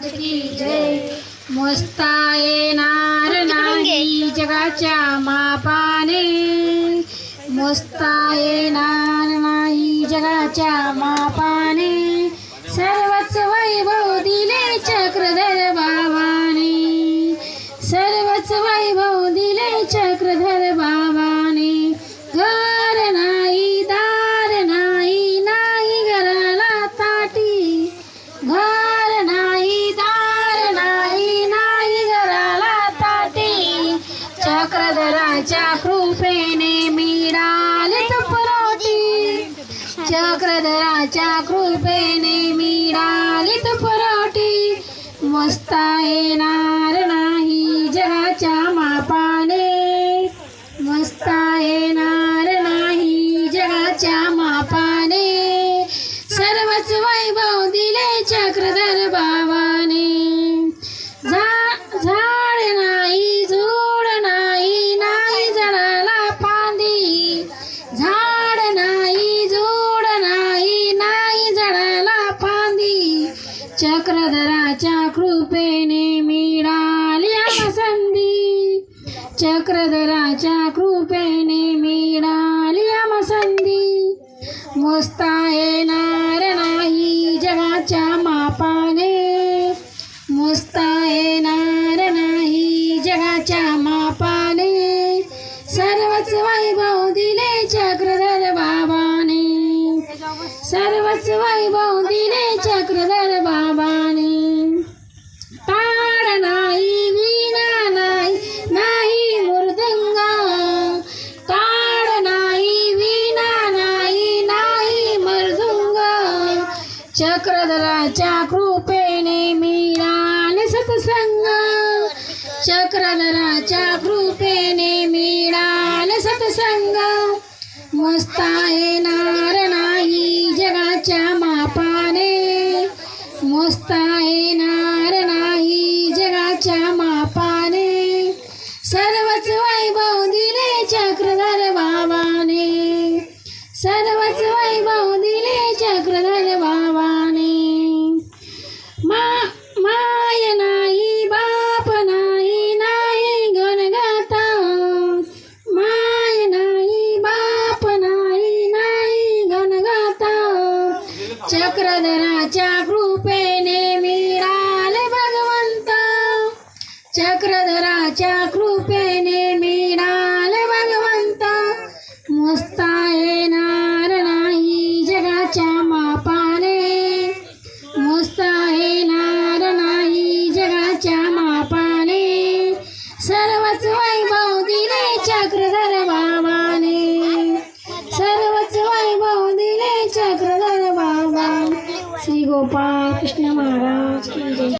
महाराज की जय मोजता येणार नाही जगाच्या मापाने. मोजता येणार नाही जगाच्या मापाने. सर्वच वैभव दिले चक्रधर बाबाने सर्वच वैभव दिले चक्रधर बाबाने कृपेने चक्रधराच्या कृपेने मिळाली संधी. चक्रधराच्या कृपेने मिळाली आम्हा संधी. मोजता येणार नाही जगाच्या मापाने. मोजता येणार नाही जगाच्या मापाने. सर्वच वैभव दिले चक्रधर बाबाने. सर्वच वैभव चक्रधराच्या कृपेने मिळाले सत्संग। चक्रधराच्या कृपेने मिळाले सत्संग। मस्ता येणार नाही जगाच्या मापाने। मस्ता येणार चक्रधराच्या कृपेने मिळाल भगवंत. मोजता येणार नाही जगाच्या मापाने. मोजता येणार नाही जगाच्या मापाने. सर्वच वैभव दिले चक्रधर बाबाने. सर्वच वैभव दिले चक्रधर बाबा श्री गोपाळ कृष्ण महाराज